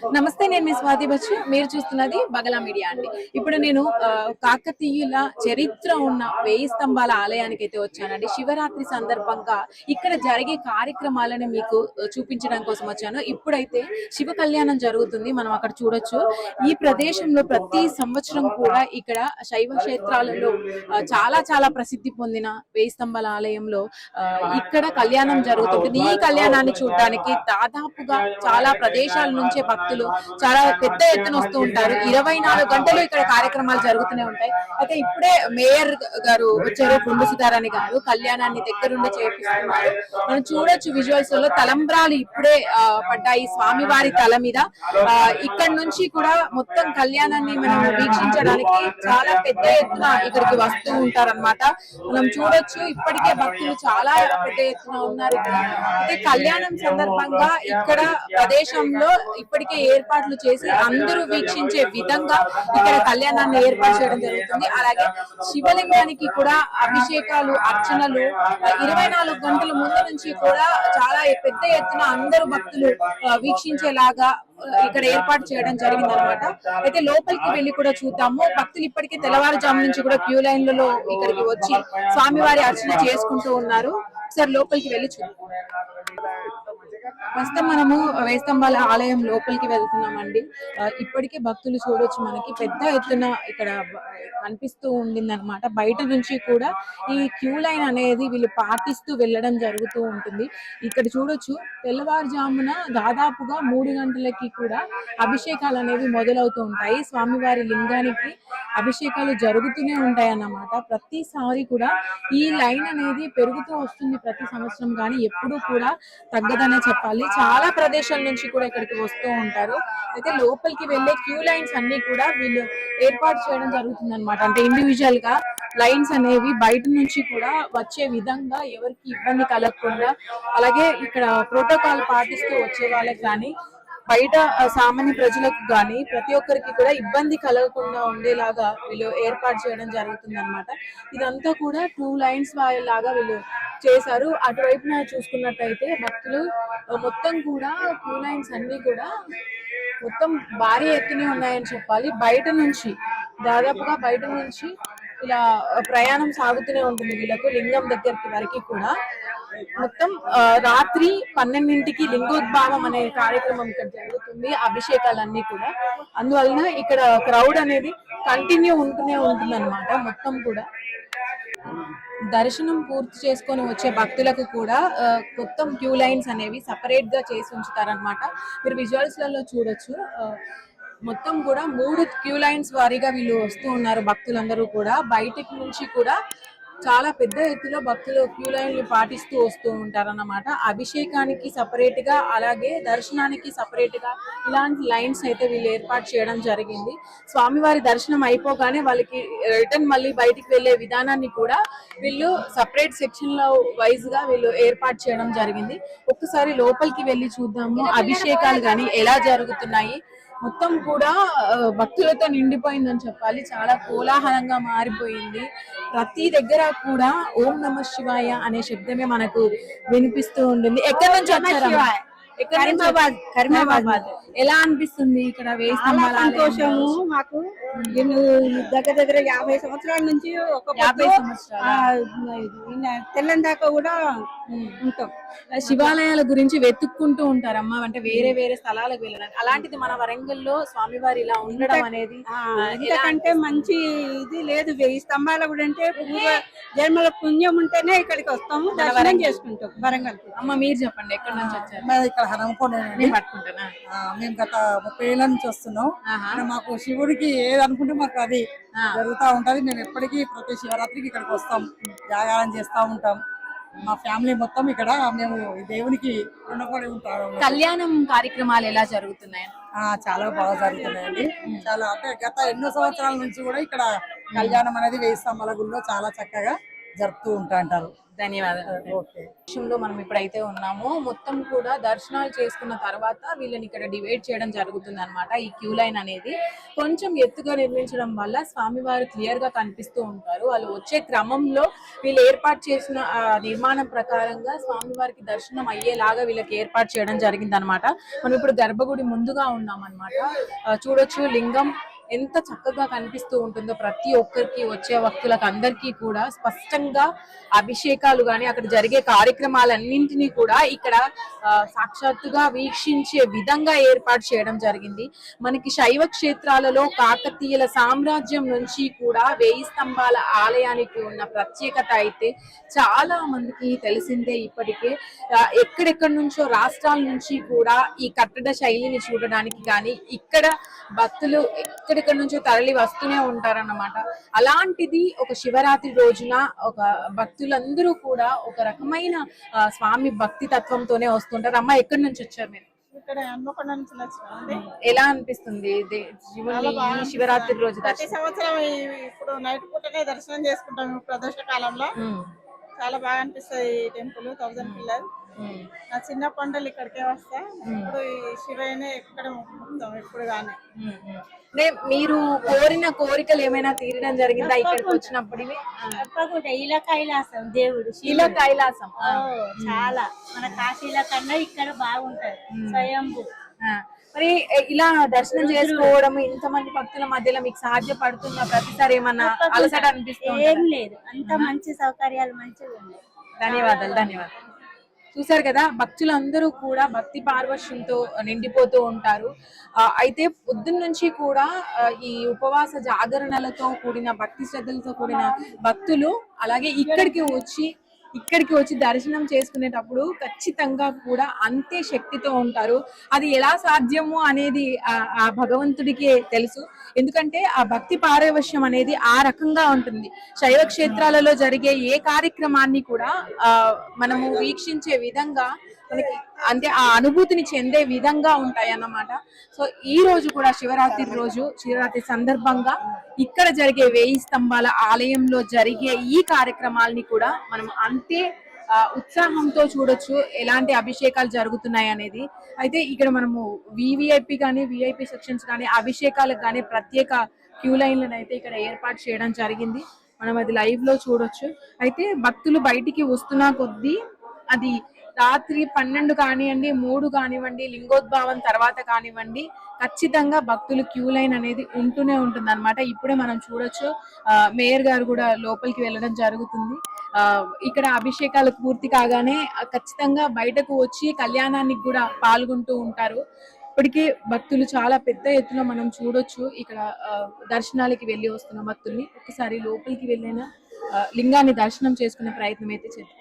నమస్తే నేను మీ స్వాతి బచ్చు మీరు చూస్తున్నది బగలా మీడియా అండి. ఇప్పుడు నేను ఆ, కాకతీయుల చరిత్ర ఉన్న వేయి స్తంభాల ఆలయానికి అయితే వచ్చానండి. శివరాత్రి సందర్భంగా ఇక్కడ జరిగే కార్యక్రమాలను మీకు చూపించడం కోసం వచ్చాను. ఇప్పుడైతే శివ కళ్యాణం జరుగుతుంది. మనం అక్కడ చూడొచ్చు. ఈ ప్రదేశంలో ప్రతి సంవత్సరం కూడా ఇక్కడ శైవ క్షేత్రాలలో చాలా చాలా ప్రసిద్ధి పొందిన వేయి స్తంభాల ఆలయంలో ఇక్కడ కళ్యాణం జరుగుతుంది. ఈ కళ్యాణాన్ని చూడడానికి దాదాపుగా చాలా ప్రదేశాల నుంచే భక్తులు చాలా పెద్ద ఎత్తున వస్తూ ఉంటారు. ఇరవై నాలుగు గంటలు ఇక్కడ కార్యక్రమాలు జరుగుతూనే ఉంటాయి. అయితే ఇప్పుడే మేయర్ గారు వచ్చారు గుండు సుధారాణి గారు. కళ్యాణాన్ని దగ్గరుండి చేపిస్తున్నారు. మనం చూడొచ్చు విజువల్స్లో తలంబ్రాలు ఇప్పుడే ఆ, పడ్డాయి స్వామివారి తల మీద. ఆ, ఇక్కడ నుంచి కూడా మొత్తం కళ్యాణాన్ని మనం వీక్షించడానికి చాలా పెద్ద ఎత్తున ఇక్కడికి వస్తూ ఉంటారన్నమాట. మనం చూడొచ్చు ఇప్పటికే భక్తులు చాలా పెద్ద ఎత్తున ఉన్నారు ఇక్కడ. అయితే కళ్యాణం సందర్భంగా ఇక్కడ ప్రదేశంలో ఇప్పటికే ఏర్పాట్లు చేసి అందరూ వీక్షించే విధంగా ఇక్కడ కళ్యాణాన్ని ఏర్పాటు చేయడం జరుగుతుంది. అలాగే శివలింగానికి కూడా అభిషేకాలు అర్చనలు ఇరవై నాలుగు గంటల ముందు నుంచి కూడా చాలా పెద్ద ఎత్తున అందరూ భక్తులు వీక్షించేలాగా ఇక్కడ ఏర్పాటు చేయడం జరిగింది అనమాట అయితే లోపలికి వెళ్ళి కూడా చూద్దాము. భక్తులు ఇప్పటికే తెల్లవారుజాము నుంచి కూడా క్యూ లైన్లలో ఇక్కడికి వచ్చి స్వామివారి అర్చన చేసుకుంటూ ఉన్నారు. ఒకసారి లోపలికి వెళ్ళి చూద్దాం. ప్రస్తుతం మనము వేస్తంబాల ఆలయం లోపలికి వెళ్తున్నామండి. ఇప్పటికే భక్తులు చూడొచ్చు మనకి. పెద్ద ఎత్తున ఇక్కడ కనిపిస్తూ ఉండింది అనమాట బయట నుంచి కూడా ఈ క్యూ లైన్ అనేది వీళ్ళు పాటిస్తూ వెళ్ళడం జరుగుతూ ఉంటుంది. ఇక్కడ చూడొచ్చు తెల్లవారుజామున దాదాపుగా మూడు గంటలకి కూడా అభిషేకాలు అనేవి మొదలవుతూ ఉంటాయి. స్వామివారి లింగానికి అభిషేకాలు జరుగుతూనే ఉంటాయి అన్నమాట ప్రతిసారి కూడా ఈ లైన్ అనేది పెరుగుతూ వస్తుంది ప్రతి సంవత్సరం. కానీ ఎప్పుడూ కూడా తగ్గదనే చెప్పాలి. చాలా ప్రదేశాల నుంచి కూడా ఇక్కడికి వస్తూ ఉంటారు. అయితే లోపలికి వెళ్ళే క్యూ లైన్స్ అన్ని కూడా వీళ్ళు ఏర్పాటు చేయడం జరుగుతుంది అనమాట అంటే ఇండివిజువల్గా లైన్స్ అనేవి బయట నుంచి కూడా వచ్చే విధంగా ఎవరికి ఇబ్బంది కలగకుండా అలాగే ఇక్కడ ప్రోటోకాల్ పాటిస్తూ వచ్చే వాళ్ళకి కానీ బయట సామాన్య ప్రజలకు గాని ప్రతి ఒక్కరికి కూడా ఇబ్బంది కలగకుండా ఉండేలాగా వీళ్ళు ఏర్పాటు చేయడం జరుగుతుంది అనమాట ఇదంతా కూడా టూ లైన్స్ లాగా వీళ్ళు చేశారు. అటువైపున చూసుకున్నట్టయితే భక్తులు మొత్తం కూడా టూ లైన్స్ అన్ని కూడా మొత్తం భారీ ఎత్తునే ఉన్నాయని చెప్పాలి. బయట నుంచి దాదాపుగా బయట నుంచి ఇలా ప్రయాణం సాగుతూనే ఉంటుంది వీళ్ళకు లింగం దగ్గరికి వరకు కూడా. మొత్తం ఆ, రాత్రి పన్నెండింటికి లింగోద్భావం అనే కార్యక్రమం ఇక్కడ జరుగుతుంది అభిషేకాలన్నీ కూడా. అందువలన ఇక్కడ క్రౌడ్ అనేది కంటిన్యూ ఉంటూనే ఉంటుంది అనమాట మొత్తం కూడా. దర్శనం పూర్తి చేసుకొని వచ్చే భక్తులకు కూడా మొత్తం క్యూ లైన్స్ అనేవి సపరేట్గా చేసి ఉంచుతారనమాట మీరు విజువల్స్లలో చూడొచ్చు. మొత్తం కూడా మూడు క్యూ లైన్స్ వారీగా వీళ్ళు వస్తూ ఉన్నారు భక్తులందరూ కూడా. బయటికి నుంచి కూడా చాలా పెద్ద ఎత్తులో భక్తులు క్యూ లైన్లు పాటిస్తూ వస్తూ ఉంటారన్నమాట. అభిషేకానికి సపరేట్గా అలాగే దర్శనానికి సపరేట్గా ఇలాంటి లైన్స్ అయితే వీళ్ళు ఏర్పాటు చేయడం జరిగింది. స్వామివారి దర్శనం అయిపోగానే వాళ్ళకి రిటర్న్ మళ్ళీ బయటికి వెళ్ళే విధానాన్ని కూడా వీళ్ళు సపరేట్ సెక్షన్లో వీళ్ళు ఏర్పాటు చేయడం జరిగింది. ఒక్కసారి లోపలికి వెళ్ళి చూద్దాము. అభిషేకాలు కానీ ఎలా జరుగుతున్నాయి? మొత్తం కూడా భక్తులతో నిండిపోయిందని చెప్పాలి. చాలా కోలాహలంగా మారిపోయింది. ప్రతి దగ్గర కూడా ఓం నమ శివాయ అనే శబ్దమే మనకు వినిపిస్తూ ఉంటుంది. ఎక్కడి నుంచి వచ్చారు కరీమాబాద్ కరీమాబాద్ ఎలా అనిపిస్తుంది ఇక్కడ? సంతోషము మాకు. నేను దగ్గర దగ్గర యాభై సంవత్సరాల నుంచి ఒక యాభై సంవత్సరాలు? తెల్లని దాకా కూడా ఉంటాం. శివాలయాల గురించి వెతుక్కుంటూ ఉంటారమ్మా అంటే వేరే వేరే స్థలాలకు వెళ్ళడానికి. అలాంటిది మన వరంగల్లో స్వామివారి ఇలా ఉండడం అనేది ఇంతకంటే మంచి ఇది లేదు. వెయ్యి స్తంభాల కూడా అంటే పూర్వ జన్మల పుణ్యం ఉంటేనే ఇక్కడికి వస్తాము. దర్శనం చేసుకుంటాం వరంగల్ అమ్మ మీరు చెప్పండి ఎక్కడి నుంచి వచ్చారు? నేను పట్టుకుంటానా? ఆ, మేము గత ముప్పై ఏళ్ళ నుంచి వస్తున్నాం. మాకు శివుడికి ఏది అనుకుంటే మాకు అది. జరుగుతూ ఉంటది. మేము ఎప్పటికీ ప్రతి శివరాత్రికి ఇక్కడికి వస్తాం. జాగారం చేస్తూ ఉంటాం. మా ఫ్యామిలీ మొత్తం ఇక్కడ మేము దేవునికి రుణపడి ఉంటాం కళ్యాణం కార్యక్రమాలు ఎలా జరుగుతున్నాయి? ఆ, చాలా బాగా జరుగుతున్నాయండి. చాలా అంటే గత ఎన్నో సంవత్సరాల నుంచి కూడా ఇక్కడ కళ్యాణం అనేది వేయి స్తంభాల గుడిలో చాలా చక్కగా జరుపుతూ ఉంటా అంటారు. ధన్యవాదాలు. విషయంలో మనం ఇప్పుడైతే ఉన్నామో మొత్తం కూడా దర్శనాలు చేసుకున్న తర్వాత వీళ్ళని ఇక్కడ డివైడ్ చేయడం జరుగుతుంది అనమాట ఈ క్యూ లైన్ అనేది. కొంచెం ఎత్తుగా నిర్మించడం వల్ల స్వామివారు క్లియర్గా కనిపిస్తూ ఉంటారు. వాళ్ళు వచ్చే క్రమంలో వీళ్ళు ఏర్పాటు చేసిన ఆ, నిర్మాణం ప్రకారంగా స్వామివారికి దర్శనం అయ్యేలాగా వీళ్ళకి ఏర్పాటు చేయడం జరిగింది అనమాట మనం ఇప్పుడు గర్భగుడి ముందుగా ఉన్నాం అనమాట చూడొచ్చు లింగం ఎంత చక్కగా కనిపిస్తూ ఉంటుందో ప్రతి ఒక్కరికి వచ్చే భక్తులకు అందరికీ కూడా స్పష్టంగా అభిషేకాలు గాని అక్కడ జరిగే కార్యక్రమాలన్నింటినీ కూడా ఇక్కడ సాక్షాత్తుగా వీక్షించే విధంగా ఏర్పాటు చేయడం జరిగింది. మనకి శైవ క్షేత్రాలలో కాకతీయుల సామ్రాజ్యం నుంచి కూడా వేయి స్తంభాల ఆలయానికి ఉన్న ప్రత్యేకత అయితే చాలా మందికి తెలిసిందే ఇప్పటికే. ఎక్కడెక్కడి నుంచో రాష్ట్రాల నుంచి కూడా ఈ కట్టడ శైలిని చూడడానికి కానీ ఇక్కడ భక్తులు ఎక్కడెక్కడి నుంచో తరలి వస్తూనే ఉంటారన్నమాట. అలాంటిది ఒక శివరాత్రి రోజున ఒక భక్తులందరూ కూడా ఒక రకమైన స్వామి భక్తి తత్వంతోనే వస్తుంటారు. అమ్మ ఎక్కడి నుంచి వచ్చారు మీరు? ఇక్కడ హన్మకొండ నుంచి వచ్చినామండి ఎలా అనిపిస్తుంది? శివరాత్రి రోజు ప్రతి సంవత్సరం ఇప్పుడు నైట్ పూటనే దర్శనం చేసుకుంటాం ప్రదోష కాలంలో. చాలా బాగా అనిపిస్తుంది ఈ టెంపుల్ థౌజండ్ పిల్లర్ నా చిన్న పంటలు ఇక్కడికే వస్తా ఇప్పుడు ఈ శివయ్యనే ఎక్కడ మొక్కుతాం ఎప్పుడు కానీ. అంటే మీరు కోరిన కోరికలు ఏమైనా తీరడం జరిగిందా ఇక్కడికి వచ్చినప్పుడు. తప్పకుండా. ఇలా కైలాసం దేవుడు ఇలా కైలాసం చాలా. మన కాశీల కన్నా ఇక్కడ బాగుంటది స్వయంభూ. మరి ఇలా దర్శనం చేసుకోవడం ఇంతమంది భక్తుల మధ్యలో మీకు సాధ్యపడుతున్న ప్రతిసారి ఏమన్నా అలసట ఏం అనిపిస్తుంది లేదు. అంత మంచి సౌకర్యాలు మంచిగా ఉన్నాయి. ధన్యవాదాలు ధన్యవాదాలు. చూసారు కదా భక్తులందరూ కూడా భక్తి పార్వశ్యంతో నిండిపోతూ ఉంటారు. అయితే పొద్దున్న నుంచి కూడా ఈ ఉపవాస జాగరణలతో కూడిన భక్తి శ్రద్ధలతో కూడిన భక్తులు అలాగే ఇక్కడికి వచ్చి ఇక్కడికి వచ్చి దర్శనం చేసుకునేటప్పుడు ఖచ్చితంగా కూడా అంతే శక్తితో ఉంటారు. అది ఎలా సాధ్యము అనేది ఆ- ఆ భగవంతుడికే తెలుసు. ఎందుకంటే ఆ భక్తి పారవశ్యం అనేది ఆ రకంగా ఉంటుంది. శైవ క్షేత్రాలలో జరిగే ఏ కార్యక్రమాన్ని కూడా ఆ మనము వీక్షించే విధంగా మనకి అంటే ఆ అనుభూతిని చెందే విధంగా ఉంటాయి అన్నమాట సో ఈ రోజు కూడా శివరాత్రి రోజు శివరాత్రి సందర్భంగా ఇక్కడ జరిగే వేయి స్తంభాల ఆలయంలో జరిగే ఈ కార్యక్రమాలని కూడా మనం అంతే ఉత్సాహంతో చూడొచ్చు ఎలాంటి అభిషేకాలు జరుగుతున్నాయి అనేది. అయితే ఇక్కడ మనము వివిఐపి కానీ విఐపి సెక్షన్స్ కానీ అభిషేకాలకు కానీ ప్రత్యేక క్యూ లైన్లను అయితే ఇక్కడ ఏర్పాటు చేయడం జరిగింది. మనం అది లైవ్లో చూడొచ్చు. అయితే భక్తులు బయటికి వస్తున్నా కొద్దీ అది రాత్రి పన్నెండు కానివ్వండి మూడు కానివ్వండి లింగోద్భావం తర్వాత కానివ్వండి ఖచ్చితంగా భక్తులు క్యూ లైన్ అనేది ఉంటూనే ఉంటుంది అనమాట ఇప్పుడే మనం చూడొచ్చు ఆ, మేయర్ గారు కూడా లోపలికి వెళ్ళడం జరుగుతుంది. ఆ, ఇక్కడ అభిషేకాలు పూర్తి కాగానే ఖచ్చితంగా బయటకు వచ్చి కళ్యాణానికి కూడా పాల్గొంటూ ఉంటారు. ఇప్పటికీ భక్తులు చాలా పెద్ద ఎత్తున మనం చూడొచ్చు ఇక్కడ ఆ, దర్శనాలకి వెళ్ళి వస్తున్న భక్తుల్ని. ఒకసారి లోపలికి వెళ్ళిన లింగాన్ని దర్శనం చేసుకునే ప్రయత్నం అయితే చేద్దాం.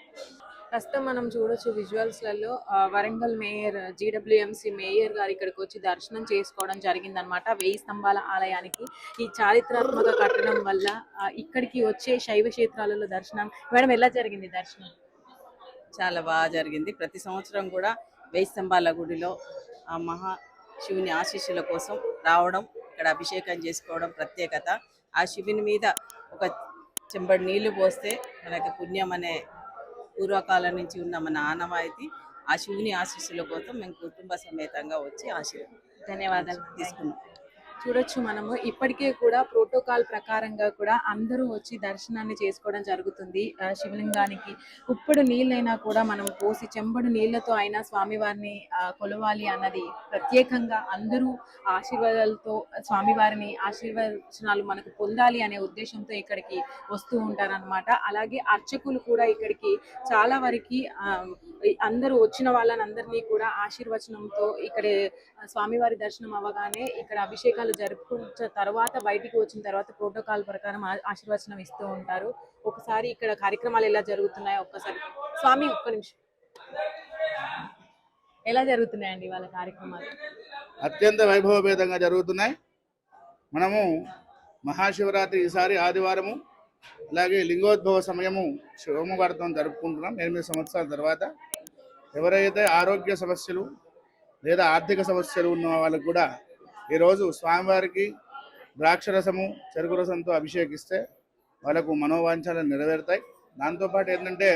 ప్రస్తుతం మనం చూడొచ్చు విజువల్స్లలో వరంగల్ మేయర్ జీడబ్ల్యూఎంసీ మేయర్ గారు ఇక్కడికి వచ్చి దర్శనం చేసుకోవడం జరిగిందనమాట వెయ్యి స్తంభాల ఆలయానికి. ఈ చారిత్రాత్మక కట్టడం వల్ల ఇక్కడికి వచ్చే శైవ క్షేత్రాలలో దర్శనం. మేడం ఎలా జరిగింది దర్శనం? చాలా బాగా జరిగింది. ప్రతి సంవత్సరం కూడా వెయ్యి స్తంభాల గుడిలో ఆ మహా శివుని ఆశీస్సుల కోసం రావడం ఇక్కడ అభిషేకం చేసుకోవడం ప్రత్యేకత. ఆ శివుని మీద ఒక చెంబడి నీళ్ళు పోస్తే మనకి పుణ్యం అనే పూర్వకాలం నుంచి ఉన్న మన ఆనవాయితీ ఆ శివుని ఆశీస్సుల కోసం మేము కుటుంబ సమేతంగా వచ్చి ఆశీర్వాదం ధన్యవాదాలు. తీసుకున్నాం. చూడొచ్చు మనము. ఇప్పటికే కూడా ప్రోటోకాల్ ప్రకారంగా కూడా అందరూ వచ్చి దర్శనాన్ని చేసుకోవడం జరుగుతుంది. శివలింగానికి ఉప్పుడు నీళ్ళైనా కూడా మనం పోసి చెంబడు నీళ్ళతో అయినా స్వామివారిని కొలవాలి అన్నది ప్రత్యేకంగా అందరూ ఆశీర్వాదాలతో స్వామివారిని ఆశీర్వచనాలు మనకు పొందాలి అనే ఉద్దేశంతో ఇక్కడికి వస్తూ ఉంటారన్నమాట. అలాగే అర్చకులు కూడా ఇక్కడికి చాలా వరకు అందరూ వచ్చిన వాళ్ళని అందరినీ కూడా ఆశీర్వచనంతో ఇక్కడ స్వామివారి దర్శనం అవ్వగానే ఇక్కడ అభిషేకాలు జరుపుకున్న తర్వాత బయటికి వచ్చిన తర్వాత ప్రోటోకాల్ ప్రకారం ఆ- ఆశీర్వచనం ఇస్తూ ఉంటారు. ఒకసారి ఇక్కడ కార్యక్రమాలు ఎలా జరుగుతున్నాయో ఒక్కసారి. స్వామి ఒక్క నిమిషం. ఎలా జరుగుతున్నాయండి వాళ్ళ కార్యక్రమాలు? అత్యంత వైభవపేతంగా జరుగుతున్నాయి. మనము మహాశివరాత్రి ఈసారి ఆదివారము అలాగే లింగోద్భవ సమయము సోమవారంతో జరుపుకుంటున్నాం. ఎనిమిది సంవత్సరాల తర్వాత ఎవరైతే ఆరోగ్య సమస్యలు లేదా ఆర్థిక సమస్యలు ఉన్న వాళ్ళకు కూడా ఈరోజు స్వామివారికి ద్రాక్షరసము చెరుకు రసంతో అభిషేకిస్తే వాళ్ళకు మనోవాంఛాలు నెరవేరుతాయి. దాంతోపాటు ఏంటంటే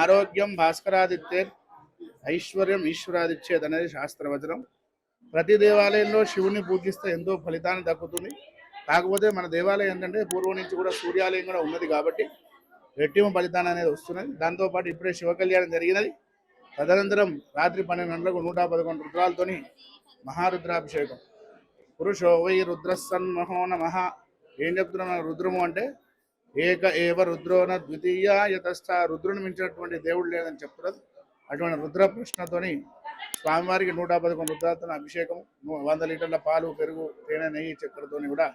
ఆరోగ్యం భాస్కరాదిత్యే ఐశ్వర్యం ఈశ్వరాదిచ్చేది అనేది శాస్త్రవచనం. ప్రతి దేవాలయంలో శివుని పూజిస్తే ఎంతో ఫలితాన్ని దక్కుతుంది. కాకపోతే మన దేవాలయం ఏంటంటే పూర్వం నుంచి కూడా సూర్యాలయం కూడా ఉన్నది కాబట్టి రెట్టింపు ఫలితాన్ని అనేది వస్తున్నది దాంతోపాటు ఇప్పుడే శివ కళ్యాణం జరిగినది. తదనంతరం రాత్రి పన్నెండు గంటలకు నూట పదకొండు రుద్రాలతోని మహారుద్రాభిషేకం. పురుషో వై రుద్రసన్మహో నమ. ఏం చెప్తున్నాం మన రుద్రము అంటే? ఏక ఏవ రుద్రోన ద్వితీయ యతస్థ. రుద్రుని మించినటువంటి దేవుడు లేదని చెప్తున్నారు అటువంటి రుద్ర ప్రశ్నతోని స్వామివారికి నూట పదకొండు రుద్రాలతో అభిషేకం వంద లీటర్ల పాలు పెరుగు తేనె నెయ్యి చక్కెరతోని కూడా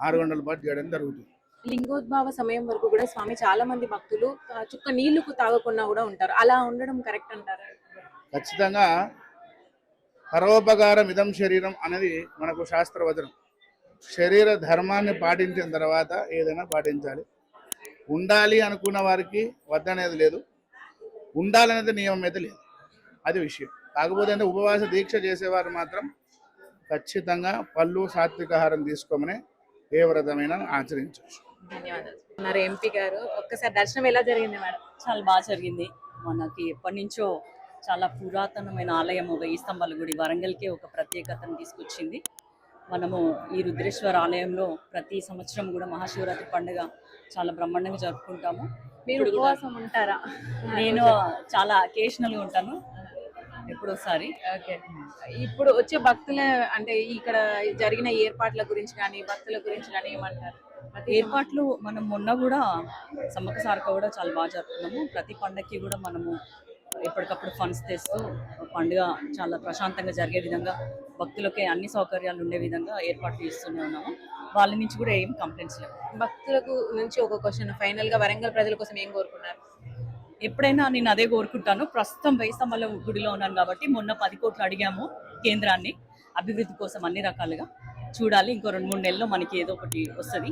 ఆరు గంటల పాటు చేయడం జరుగుతుంది. లింగోద్భవ సమయం వరకు కూడా స్వామి చాలా మంది భక్తులు చుక్క నీళ్ళకు తాగకుండా కూడా ఉంటారు. అలా ఉండడం కరెక్ట్ అంటారా? ఖచ్చితంగా పరోపకారం ఇదం శరీరం అనేది మనకు శాస్త్రవచనం. శరీర ధర్మాన్ని పాటించిన తర్వాత ఏదైనా పాటించాలి. ఉండాలి అనుకున్న వారికి వద్దనేది లేదు. ఉండాలనేది నియమం అయితే లేదు. అది విషయం. కాకపోతే అంటే ఉపవాస దీక్ష చేసేవారు మాత్రం ఖచ్చితంగా పళ్ళు సాత్విక ఆహారం తీసుకోమని ఏ వ్రతమైనా ఆచరించవచ్చు. ధన్యవాదాలు. ఎంపీ గారు. ఒక్కసారి దర్శనం ఎలా జరిగింది మేడం? చాలా బాగా జరిగింది. మనకి ఎప్పటి నుంచో చాలా పురాతనమైన ఆలయం వెయ్యి స్తంభాల గుడి వరంగల్కే ఒక ప్రత్యేకతను తీసుకొచ్చింది. మనము ఈ రుద్రేశ్వర ఆలయంలో ప్రతి సంవత్సరం కూడా మహాశివరాత్రి పండుగ చాలా బ్రహ్మాండంగా జరుపుకుంటాము. మీరు ఉపవాసం ఉంటారా? నేను చాలా అకేషనల్గా ఉంటాను ఎప్పుడోసారి. ఓకే. ఇప్పుడు వచ్చే భక్తుల అంటే ఇక్కడ జరిగిన ఏర్పాట్ల గురించి కానీ భక్తుల గురించి కానీ ఏమంటారు? ఏర్పాట్లు మనం మొన్న కూడా సమ్మక్క సారక కూడా చాలా బాగా జరుపుకున్నాము. ప్రతి పండగకి కూడా మనము ఎప్పటికప్పుడు ఫండ్స్ తెస్తూ పండుగ చాలా ప్రశాంతంగా జరిగే విధంగా భక్తులకి అన్ని సౌకర్యాలు ఉండే విధంగా ఏర్పాట్లు చేస్తూనే ఉన్నాము. వాళ్ళ నుంచి కూడా ఏం కంప్లైంట్స్ లేవు. భక్తులకు నుంచి ఒక క్వశ్చన్ ఫైనల్గా వరంగల్ ప్రజల కోసం ఏం కోరుకున్నారు ఎప్పుడైనా నేను అదే కోరుకుంటాను. ప్రస్తుతం వెయ్యి స్తంభాల గుడిలో ఉన్నాను కాబట్టి మొన్న పది కోట్లు అడిగాము కేంద్రాన్ని అభివృద్ధి కోసం అన్ని రకాలుగా. చూడాలి ఇంకో రెండు మూడు నెలల్లో మనకి ఏదో ఒకటి వస్తుంది.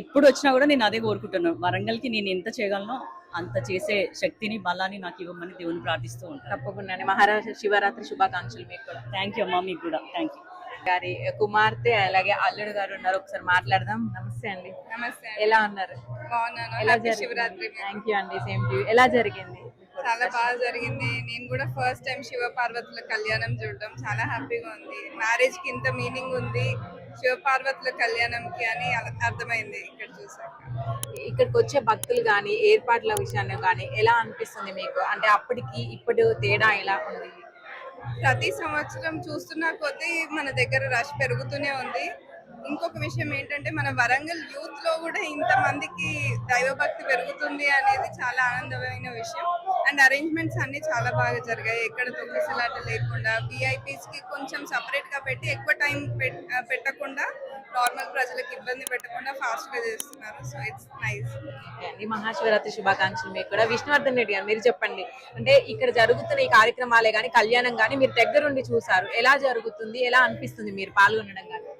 ఎప్పుడు వచ్చినా కూడా నేను అదే కోరుకుంటున్నాను. వరంగల్కి నేను ఎంత చేయగలనో అంత చేసే శక్తిని బలాన్ని నాకు ఇవ్వమని దేవుని ప్రార్థిస్తూ ఉంటాను. తప్పకుండా మహారాష్ట్ర శివరాత్రి శుభాకాంక్షలు మీకు కూడా. థ్యాంక్ యూ అమ్మా మీకు కూడా. థ్యాంక్ యూ గారి కుమార్తె అలాగే అల్లుడు గారు ఉన్నారు. ఒకసారి మాట్లాడదాం. నమస్తే అండి. నమస్తే ఎలా ఉన్నారు? ఎలా శివరాత్రి థ్యాంక్ యూ అండి. సేమ్ టు ఎలా జరిగింది? చాలా బాగా జరిగింది. నేను కూడా ఫస్ట్ టైం శివ పార్వతుల కళ్యాణం చూడడం. చాలా హ్యాపీగా ఉంది. మ్యారేజ్కి ఇంత మీనింగ్ ఉంది. శివ పార్వతుల కళ్యాణంకి అని అల- అర్థమైంది ఇక్కడ చూసాక ఇక్కడికి వచ్చే భక్తులు కానీ ఏర్పాట్ల విషయాన్ని కానీ ఎలా అనిపిస్తుంది మీకు? అంటే అప్పటికి ఇప్పుడు తేడా ఎలా ఉంది? ప్రతి సంవత్సరం చూస్తున్న కొద్దీ మన దగ్గర రష్ పెరుగుతూనే ఉంది. ఇంకొక విషయం ఏంటంటే మన వరంగల్ యూత్లో కూడా ఇంత మందికి దైవభక్తి పెరుగుతుంది అనేది చాలా ఆనందమైన విషయం. అండ్ అరేంజ్మెంట్స్ అన్ని చాలా బాగా జరిగాయి. ఎక్కడ తొక్కిసలాట లేకుండా విఐపీస్కి కొంచెం సపరేట్గా పెట్టి ఎక్కువ టైం పెట్టకుండా నార్మల్ ప్రజలకు ఇబ్బంది పెట్టకుండా ఫాస్ట్గా చేస్తున్నారు. సో ఇట్స్ నైస్ అండి. మహాశివరాత్రి శుభాకాంక్షలు మీకు కూడా. విష్ణువర్ధన్ రెడ్డి గారు మీరు చెప్పండి. అంటే ఇక్కడ జరుగుతున్న ఈ కార్యక్రమాలే కానీ కళ్యాణం కానీ మీరు దగ్గరుండి చూసారు. ఎలా జరుగుతుంది? ఎలా అనిపిస్తుంది మీరు పాల్గొనడం కానీ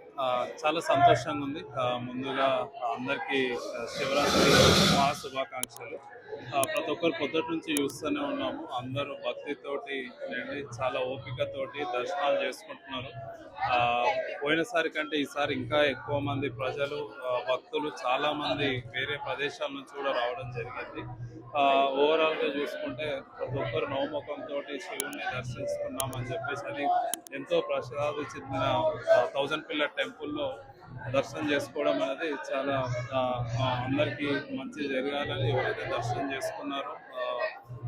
చాలా సంతోషంగా ఉంది. ఆ, ముందుగా అందరికీ శివరాత్రి మహా శుభాకాంక్షలు. ప్రతి ఒక్కరు పొద్దుటి నుంచి చూస్తూనే ఉన్నాము. అందరూ భక్తితోటి చాలా ఓపికతోటి దర్శనాలు చేసుకుంటున్నారు. ఆ, పోయినసారి కంటే ఈసారి ఇంకా ఎక్కువ మంది ప్రజలు భక్తులు చాలామంది వేరే ప్రదేశాల నుంచి కూడా రావడం జరిగింది. ఓవరాల్గా చూసుకుంటే ప్రతి ఒక్కరు నవముఖంతో శివుణ్ణి దర్శించుకున్నామని చెప్పేసి అది ఎంతో ప్రసాది చెందిన థౌజండ్ పిల్లర్ టెంపుల్లో దర్శనం చేసుకోవడం అనేది చాలా అందరికీ మంచి జరగాలని ఎవరైతే దర్శనం చేసుకున్నారో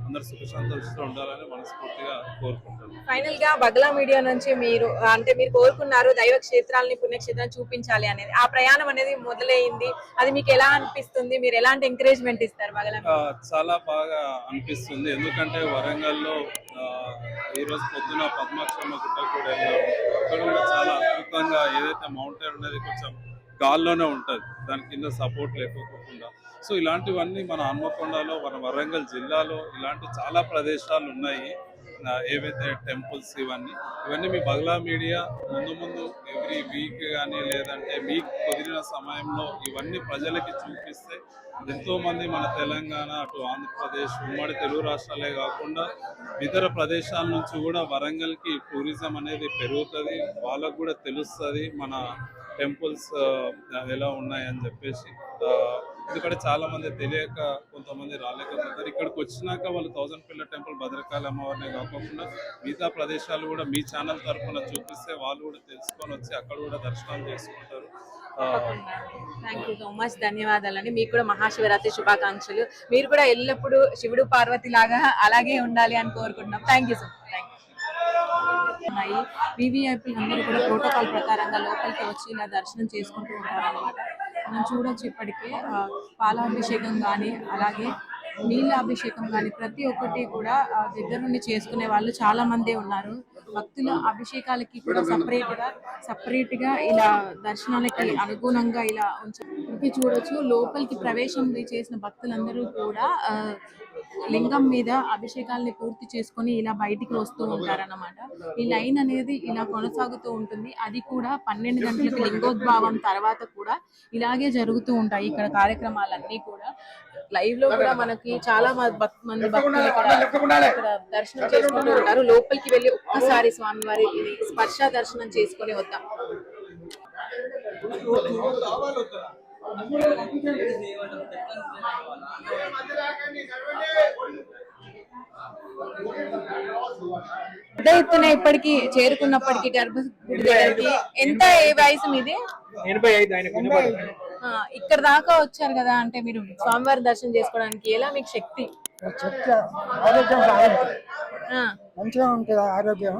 అందరు సుఖ సంతోషంతో ఉండాలని మనస్ఫూర్తిగా కోరుకుంటున్నాను. ఫైనల్గా బగలా మీడియా నుంచి మీరు అంటే మీరు కోరుకున్నారు దైవ క్షేత్రాలని పుణ్యక్షేత్రాన్ని చూపించాలి అనేది. ఆ ప్రయాణం అనేది మొదలైంది. అది మీకు ఎలా అనిపిస్తుంది? మీరు ఎలాంటి ఎంకరేజ్మెంట్ ఇస్తారు బగలా చాలా బాగా అనిపిస్తుంది. ఎందుకంటే వరంగల్లో ఈ రోజు పొద్దున పద్మాక్షమ్మ గుట్ట కూడా అక్కడ కూడా చాలా మొత్తంగా ఏదైతే మౌంటైన్ అనేది కొంచెం గాల్లోనే ఉంటుంది. దాని కింద సపోర్ట్ లేకపోకుండా. సో ఇలాంటివన్నీ మన హన్మకొండలో మన వరంగల్ జిల్లాలో ఇలాంటి చాలా ప్రదేశాలు ఉన్నాయి. ఏవైతే టెంపుల్స్ ఇవన్నీ ఇవన్నీ మీ బగ్లా మీడియా ముందు ముందు ఎవ్రీ వీక్ కానీ లేదంటే మీకు కుదిరిన సమయంలో ఇవన్నీ ప్రజలకి చూపిస్తే ఎంతోమంది మన తెలంగాణ అటు ఆంధ్రప్రదేశ్ ఉమ్మడి తెలుగు రాష్ట్రాలే కాకుండా ఇతర ప్రదేశాల నుంచి కూడా వరంగల్కి టూరిజం అనేది పెరుగుతుంది వాళ్ళకు కూడా తెలుస్తుంది మన టెంపుల్స్ ఎలా ఉన్నాయని చెప్పేసి. ఎందుకంటే చాలా మంది తెలియక కొంతమంది రాలేకపోతారు ఇక్కడికి వచ్చినాక వాళ్ళు థౌసండ్ పిల్లర్ టెంపుల్ భద్రకాళి అమ్మవారిని కాకుండా మిగతా ప్రదేశాలు కూడా మీ ఛానల్ తరఫున చూపిస్తే వాళ్ళు కూడా తెలుసుకొని వచ్చి అక్కడ కూడా దర్శనం చేసుకుంటారు. థ్యాంక్ యూ సో మచ్ ధన్యవాదాలండి. మీకు కూడా మహాశివరాత్రి శుభాకాంక్షలు. మీరు కూడా ఎల్లప్పుడూ శివుడు పార్వతి లాగా అలాగే ఉండాలి అని కోరుకుంటున్నాం. Thank you so much thank ఉన్నాయి వివిఐపీలు అందరూ కూడా ప్రోటోకాల్ ప్రకారంగా లోపలికి వచ్చి ఇలా దర్శనం చేసుకుంటూ ఉంటారు అనమాట మనం చూడొచ్చు ఇప్పటికే ఆ, పాలాభిషేకం కానీ అలాగే నీళ్ళ అభిషేకం కానీ ప్రతి ఒక్కటి కూడా ఆ, దగ్గర నుండి చేసుకునే వాళ్ళు చాలా మంది ఉన్నారు. భక్తుల అభిషేకాలకి కూడా సపరేట్గా సపరేట్గా ఇలా దర్శనాలకి అనుగుణంగా ఇలా ఉంచారు చూడొచ్చు. లోపలికి ప్రవేశం చేసిన భక్తులందరూ కూడా ఆ, లింగం మీద అభిషేకాల్ని పూర్తి చేసుకొని ఇలా బయటికి వస్తూ ఉంటారన్నమాట. ఈ లైన్ అనేది ఇలా కొనసాగుతూ ఉంటుంది. అది కూడా పన్నెండు గంటలకు లింగోద్భావం తర్వాత కూడా ఇలాగే జరుగుతూ ఉంటాయి ఇక్కడ కార్యక్రమాలన్నీ కూడా. లైవ్లో కూడా మనకి చాలా మంది భక్తులు ఇక్కడ ఇక్కడ దర్శనం చేసుకుంటూ ఉంటారు. లోపలికి వెళ్ళి ఒక్కసారి స్వామివారి స్పర్శ దర్శనం చేసుకొని వద్దాం. పెద్ద ఎత్తున ఇప్పటికి చేరుకున్నప్పటికీ గర్భగుడి దగ్గరికి ఎంత ఏ వయసు మీది? ఆ, ఇక్కడ దాకా వచ్చారు కదా అంటే మీరు స్వామివారి దర్శనం చేసుకోవడానికి ఎలా మీకు శక్తి? ఆరోగ్యం మంచిగా ఉంటుంది ఆరోగ్యం.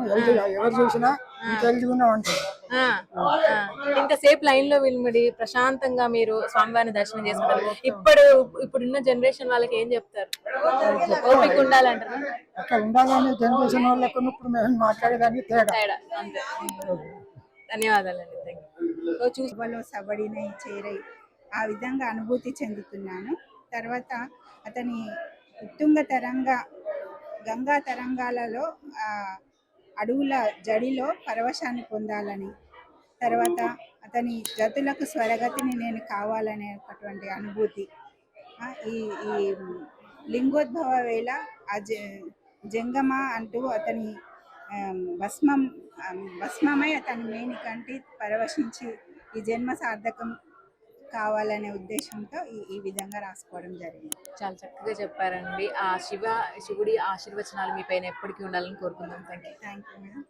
ఎవరు చూసినా హెల్తీగా. ఇంతసేపు లైన్లో నిలబడి ప్రశాంతంగా మీరు స్వామివారిని దర్శనం చేసుకుంటారు. ఇప్పుడు ఇప్పుడున్న జనరేషన్ వాళ్ళకి ఏం చెప్తారు? ఓపిక ఉండాలంటారు? అక్కడ ఉండాలని జనరేషన్ వాళ్ళకు ఇప్పుడు మేము మాట్లాడేదానికి తేడా. అంతే. ధన్యవాదాలండి. సో చూసి సబడినై చేరై ఆ విధంగా అనుభూతి చెందుతున్నాను. తర్వాత అతని ఉత్తుంగ తరంగ గంగా తరంగాలలో ఆ, అడవుల జడిలో పరవశాన్ని పొందాలని తర్వాత అతని జతులకు స్వరగతిని నేను కావాలనేటటువంటి అనుభూతి. ఈ ఈ లింగోద్భవ వేళ ఆ జ- జంగమ అంటూ అతని భస్మం భస్మమై అతని మేని కంటి పరవశించి ఈ జన్మ సార్థకం కావాలనే ఉద్దేశంతో ఈ ఈ విధంగా రాసుకోవడం జరిగింది. చాలా చక్కగా చెప్పారండి. ఆ శివ శివుడి ఆశీర్వచనాలు మీ పైన ఎప్పటికీ ఉండాలని కోరుకుందాం. Thank you thank you madam